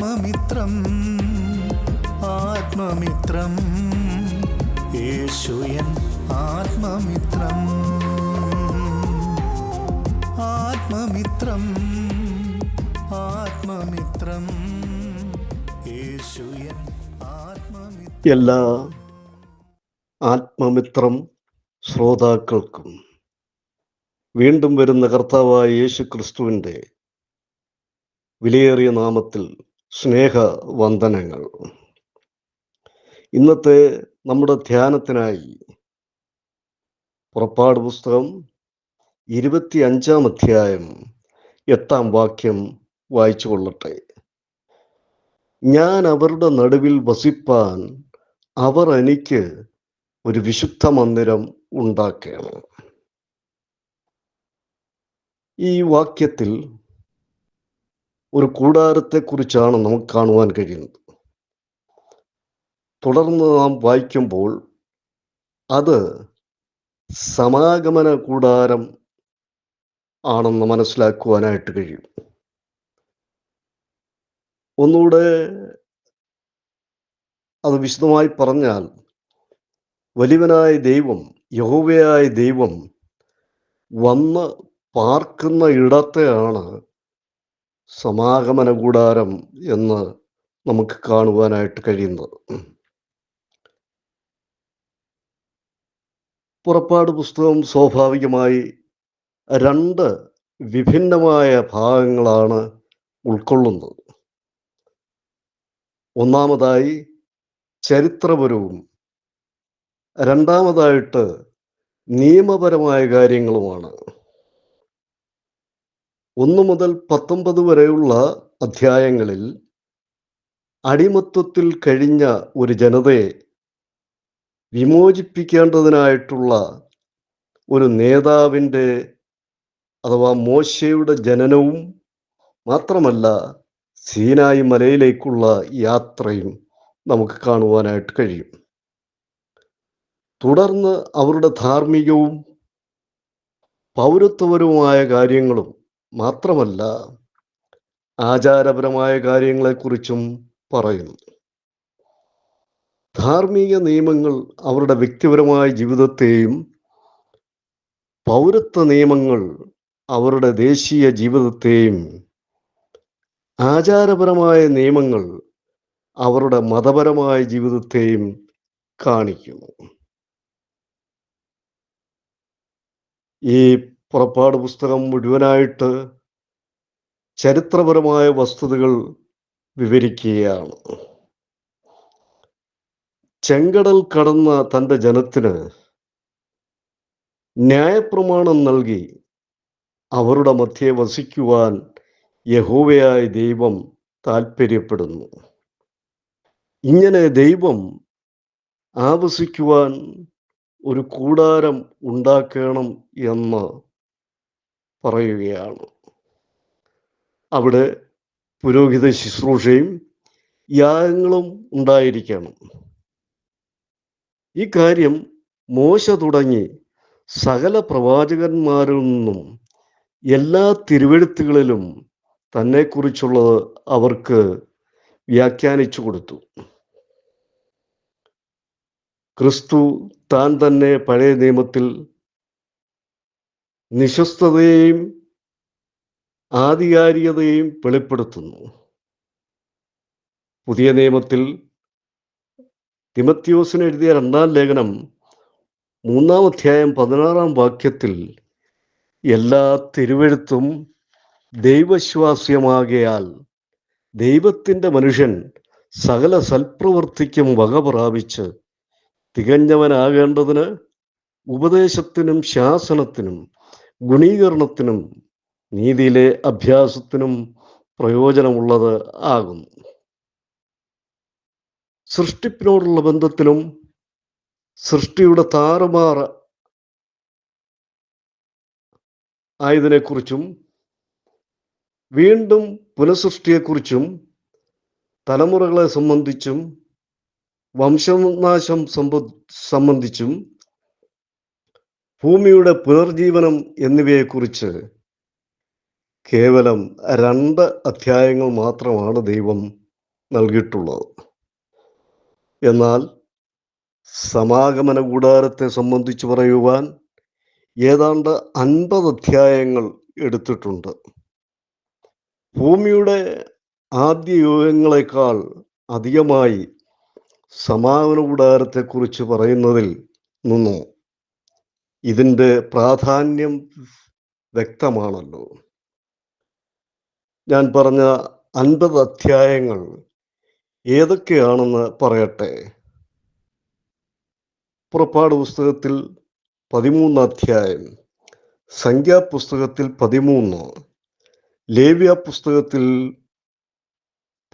ആത്മമിത്രം ആത്മമിത്രം. യേശുയൻ ആത്മമിത്രം ആത്മമിത്രം ആത്മമിത്രം. യേശുയൻ ആത്മമിത്രം. എല്ലാ ആത്മമിത്രം ശ്രോതാക്കൾക്കും വീണ്ടും വരുന്ന കർത്താവായ യേശു ക്രിസ്തുവിന്റെ വിലയേറിയ നാമത്തിൽ സ്നേഹ വന്ദനങ്ങൾ ഇന്നത്തെ നമ്മുടെ ധ്യാനത്തിനായി പുറപ്പാട് പുസ്തകം ഇരുപത്തി അഞ്ചാം അധ്യായം എട്ടാം വാക്യം വായിച്ചു കൊള്ളട്ടെ. ഞാൻ അവരുടെ നടുവിൽ വസിപ്പാൻ അവർ എനിക്ക് ഒരു വിശുദ്ധ മന്ദിരം ഉണ്ടാക്കണം. ഈ വാക്യത്തിൽ ഒരു കൂടാരത്തെക്കുറിച്ചാണ് നമുക്ക് കാണുവാൻ കഴിയുന്നത്. തുടർന്ന് നാം വായിക്കുമ്പോൾ അത് സമാഗമന കൂടാരം ആണെന്ന് മനസ്സിലാക്കുവാനായിട്ട് കഴിയും. ഒന്നുകൂടെ അത് വിശദമായി പറഞ്ഞാൽ വലിയവനായ ദൈവം യഹോവയായ ദൈവം വന്ന് പാർക്കുന്ന ഇടത്തെയാണ് സമാഗമന കൂടാരം എന്ന് നമുക്ക് കാണുവാനായിട്ട് കഴിയുന്നത്. പുറപ്പാട് പുസ്തകം സ്വാഭാവികമായി രണ്ട് വിഭിന്നമായ ഭാഗങ്ങളാണ് ഉൾക്കൊള്ളുന്നത്. ഒന്നാമതായി ചരിത്രപരവും രണ്ടാമതായിട്ട് നിയമപരമായ കാര്യങ്ങളുമാണ്. ഒന്ന് മുതൽ പത്തൊമ്പത് വരെയുള്ള അധ്യായങ്ങളിൽ അടിമത്വത്തിൽ കഴിഞ്ഞ ഒരു ജനതയെ വിമോചിപ്പിക്കേണ്ടതിനായിട്ടുള്ള ഒരു നേതാവിന്റെ അഥവാ മോശയുടെ ജനനവും മാത്രമല്ല സീനായി മലയിലേക്കുള്ള യാത്രയും നമുക്ക് കാണുവാനായിട്ട് കഴിയും. തുടർന്ന് അവരുടെ ധാർമ്മികവും പൗരത്വപരവുമായ കാര്യങ്ങളും മാത്രമല്ല ആചാരപരമായ കാര്യങ്ങളെക്കുറിച്ചും പറയുന്നു. ധാർമ്മിക നിയമങ്ങൾ അവരുടെ വ്യക്തിപരമായ ജീവിതത്തെയും പൗരത്വ നിയമങ്ങൾ അവരുടെ ദേശീയ ജീവിതത്തെയും ആചാരപരമായ നിയമങ്ങൾ അവരുടെ മതപരമായ ജീവിതത്തെയും കാണിക്കുന്നു. ഈ പുറപ്പാട് പുസ്തകം മുഴുവനായിട്ട് ചരിത്രപരമായ വസ്തുതകൾ വിവരിക്കുകയാണ്. ചെങ്കടൽ കടന്ന തന്റെ ജനത്തിന് ന്യായപ്രമാണം നൽകി അവരുടെ മധ്യേ വസിക്കുവാൻ യഹോവയായ ദൈവം താൽപ്പര്യപ്പെടുന്നു. ഇങ്ങനെ ദൈവം ആവസിക്കുവാൻ ഒരു കൂടാരം ഉണ്ടാക്കണം എന്ന് പറയുകയാണ്. അവിടെ പുരോഹിത ശുശ്രൂഷയും യാഗങ്ങളും ഉണ്ടായിരിക്കണം. ഈ കാര്യം മോശ തുടങ്ങി സകല പ്രവാചകന്മാരിൽ നിന്നും എല്ലാ തിരുവെഴുത്തുകളിലും തന്നെക്കുറിച്ചുള്ളത് അവർക്ക് വ്യാഖ്യാനിച്ചു കൊടുത്തു. ക്രിസ്തു താൻ തന്നെ പഴയ നിയമത്തിൽ നിശസ്തതയെയും ആധികാരികതയെയും വെളിപ്പെടുത്തുന്നു. പുതിയ നിയമത്തിൽ തിമത്യോസിന് എഴുതിയ രണ്ടാം ലേഖനം മൂന്നാം അധ്യായം പതിനാറാം വാക്യത്തിൽ എല്ലാ തിരുവെഴുത്തും ദൈവശ്വാസ്യമാകയാൽ ദൈവത്തിന്റെ മനുഷ്യൻ സകല സൽപ്രവൃത്തിക്കും വക പ്രാപിച്ച് തികഞ്ഞവനാകേണ്ടതിന് ഉപദേശത്തിനും ശാസനത്തിനും ഗുണീകരണത്തിനും നീതിയിലെ അഭ്യാസത്തിനും പ്രയോജനമുള്ളത് ആകുന്നു. സൃഷ്ടിപ്പിനോടുള്ള ബന്ധത്തിലും സൃഷ്ടിയുടെ താറുമാറ ആയതിനെക്കുറിച്ചും വീണ്ടും പുനഃസൃഷ്ടിയെക്കുറിച്ചും തലമുറകളെ സംബന്ധിച്ചും വംശനാശം സംബ- സംബന്ധിച്ചും ഭൂമിയുടെ പുനർജീവനം എന്നിവയെക്കുറിച്ച് കേവലം രണ്ട് അധ്യായങ്ങൾ മാത്രമാണ് ദൈവം നൽകിയിട്ടുള്ളത്. എന്നാൽ സമാഗമന കൂടാരത്തെ സംബന്ധിച്ച് പറയുവാൻ ഏതാണ്ട് അൻപത് അധ്യായങ്ങൾ എടുത്തിട്ടുണ്ട്. ഭൂമിയുടെ ആദ്യ യുഗങ്ങളെക്കാൾ അധികമായി സമാഗമന കൂടാരത്തെക്കുറിച്ച് പറയുന്നതിൽ നിന്നും ഇതിന്റെ പ്രാധാന്യം വ്യക്തമാണല്ലോ. ഞാൻ പറഞ്ഞ അൻപത് അധ്യായങ്ങൾ ഏതൊക്കെയാണെന്ന് പറയട്ടെ? പുറപ്പാട് പുസ്തകത്തിൽ പതിമൂന്ന് അധ്യായം സംഖ്യാപുസ്തകത്തിൽ പതിമൂന്ന് ലേവ്യ പുസ്തകത്തിൽ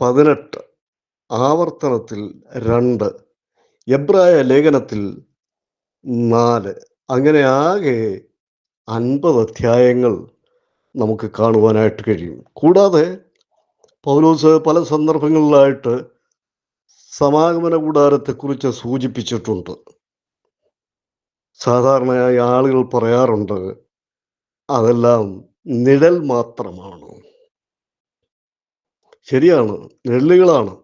പതിനെട്ട് ആവർത്തനത്തിൽ രണ്ട് എബ്രായ ലേഖനത്തിൽ നാല് അങ്ങനെ ആകെ അൻപത് അധ്യായങ്ങൾ നമുക്ക് കാണുവാനായിട്ട് കഴിയും. കൂടാതെ പൗലോസ് പല സന്ദർഭങ്ങളിലായിട്ട് സമാഗമന കൂടാരത്തെക്കുറിച്ച് സൂചിപ്പിച്ചിട്ടുണ്ട്. സാധാരണയായി ആളുകൾ പറയാറുണ്ട് അതെല്ലാം നിഴൽ മാത്രമാണ്. ശരിയാണ് നിഴലുകളാണ്.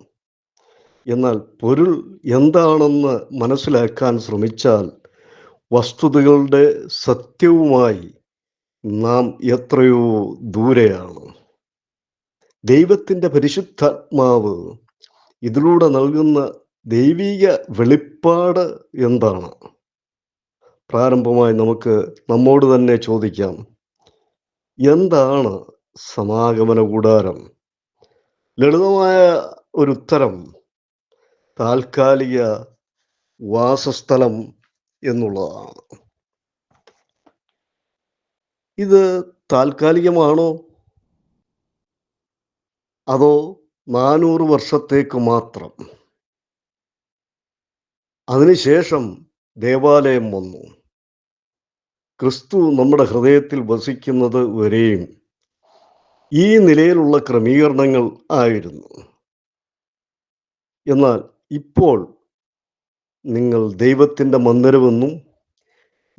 എന്നാൽ പൊരുൾ എന്താണെന്ന് മനസ്സിലാക്കാൻ ശ്രമിച്ചാൽ വസ്തുതകളുടെ സത്യവുമായി നാം എത്രയോ ദൂരെയാണ്. ദൈവത്തിന്റെ പരിശുദ്ധാത്മാവ് ഇതിലൂടെ നൽകുന്ന ദൈവീക വെളിപ്പാട് എന്താണ്? പ്രാരംഭമായി നമുക്ക് നമ്മോട് തന്നെ ചോദിക്കാം. എന്താണ് സമാഗമന കൂടാരം? ലളിതമായ ഒരു ഉത്തരം. താൽക്കാലിക വാസസ്ഥലം എന്നുള്ളതാണ്. ഇത് താൽക്കാലികമാണോ? അതോ നാനൂറ് വർഷത്തേക്ക് മാത്രം? അതിനുശേഷം ദേവാലയം വന്നു. ക്രിസ്തു നമ്മുടെ ഹൃദയത്തിൽ വസിക്കുന്നത് വരെയും ഈ നിലയിലുള്ള ക്രമീകരണങ്ങൾ ആയിരുന്നു. എന്നാൽ ഇപ്പോൾ നിങ്ങൾ ദൈവത്തിന്റെ മന്ദിരമെന്നും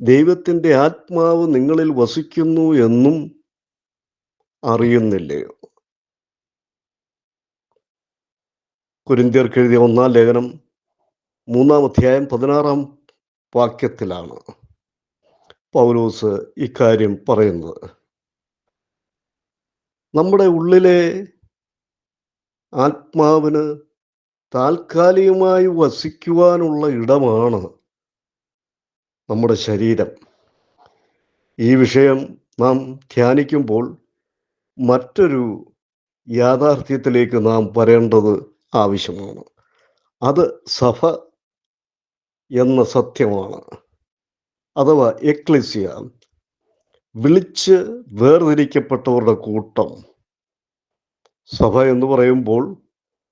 ദൈവത്തിന്റെ ആത്മാവ് നിങ്ങളിൽ വസിക്കുന്നു എന്നും അറിയുന്നില്ലയോ കുരിന്തിയർക്ക് എഴുതിയ ഒന്നാം ലേഖനം മൂന്നാം അധ്യായം പതിനാറാം വാക്യത്തിലാണ് പൗലോസ് ഇക്കാര്യം പറയുന്നത്. നമ്മുടെ ഉള്ളിലെ ആത്മാവിന് താൽക്കാലികമായി വസിക്കുവാനുള്ള ഇടമാണ് നമ്മുടെ ശരീരം. ഈ വിഷയം നാം ധ്യാനിക്കുമ്പോൾ മറ്റൊരു യാഥാർത്ഥ്യത്തിലേക്ക് നാം വരേണ്ടത് ആവശ്യമാണ്. അത് സഭ എന്ന സത്യമാണ്. അഥവാ എക്ലിസിയ വിളിച്ച് വേർതിരിക്കപ്പെട്ടവരുടെ കൂട്ടം. സഭ എന്ന് പറയുമ്പോൾ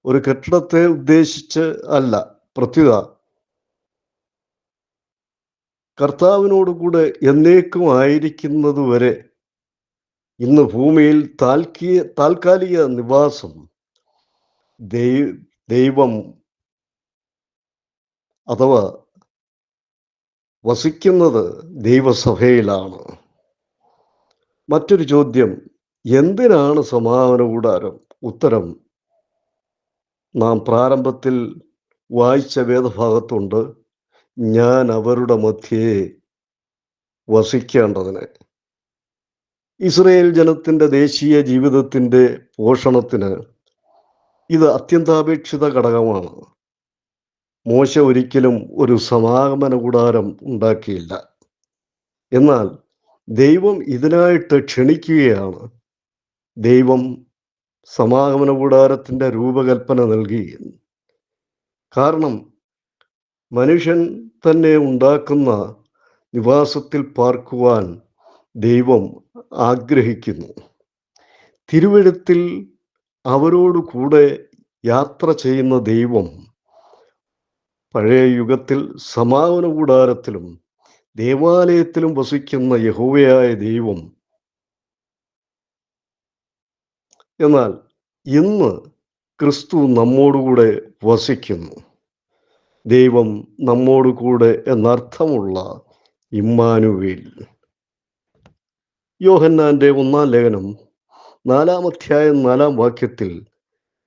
ഒരു കെട്ടിടത്തെ ഉദ്ദേശിച്ച് അല്ല പ്രത്യുത. കർത്താവിനോടുകൂടെ എന്നേക്കും വരെ ഇന്ന് ഭൂമിയിൽ താൽക്കീയ താൽക്കാലിക നിവാസം ദൈവ ദൈവം അഥവാ വസിക്കുന്നത് ദൈവസഭയിലാണ്. മറ്റൊരു ചോദ്യം എന്തിനാണ് സമാപന കൂടാരം? ഉത്തരം നാം പ്രാരംഭത്തിൽ വായിച്ച വേദഭാഗത്തുണ്ട് ഞാൻ അവരുടെ മധ്യേ വസിക്കേണ്ടതിന്. ഇസ്രയേൽ ജനത്തിന്റെ ദേശീയ ജീവിതത്തിന്റെ പോഷണത്തിന് ഇത് അത്യന്താപേക്ഷിത ഘടകമാണ്. മോശ ഒരിക്കലും ഒരു സമാഗമന കൂടാരം ഉണ്ടാക്കിയില്ല. എന്നാൽ ദൈവം ഇതിനായിട്ട് ക്ഷണിക്കുകയാണ്. ദൈവം സമാഗമന കൂടാരത്തിന്റെ രൂപകൽപ്പന നൽകി. കാരണം മനുഷ്യൻ തന്നെ ഉണ്ടാക്കുന്ന നിവാസത്തിൽ പാർക്കുവാൻ ദൈവം ആഗ്രഹിക്കുന്നു. തിരുവഴുത്തിൽ അവരോട് കൂടെ യാത്ര ചെയ്യുന്ന ദൈവം പഴയ യുഗത്തിൽ സമാപന കൂടാരത്തിലും ദേവാലയത്തിലും വസിക്കുന്ന യഹോവയായ ദൈവം എന്നാൽ ഇന്ന് ക്രിസ്തു നമ്മോടുകൂടെ വസിക്കുന്നു. ദൈവം നമ്മോടുകൂടെ എന്നർത്ഥമുള്ള ഇമ്മാനുവേൽ. യോഹന്നാന്റെ ഒന്നാം ലേഖനം നാലാം അധ്യായം നാലാം വാക്യത്തിൽ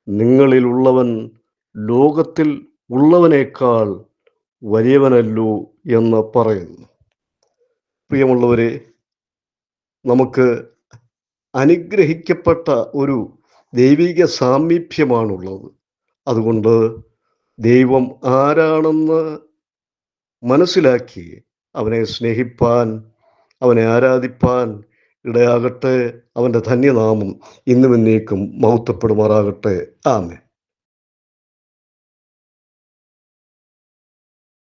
നിങ്ങളിലുള്ളവൻ ലോകത്തിൽ ഉള്ളവനേക്കാൾ വലിയവനല്ലോ എന്ന് പറയുന്നു. പ്രിയമുള്ളവരെ നമുക്ക് അനുഗ്രഹിക്കപ്പെട്ട ഒരു ദൈവിക സാമീപ്യമാണുള്ളത്. അതുകൊണ്ട് ദൈവം ആരാണെന്ന് മനസ്സിലാക്കി അവനെ സ്നേഹിപ്പാൻ അവനെ ആരാധിപ്പാൻ ഇടയാകട്ടെ. അവന്റെ ധന്യനാമം ഇന്നും എന്നേക്കും മഹത്വപ്പെടുമാറാകട്ടെ. ആമേ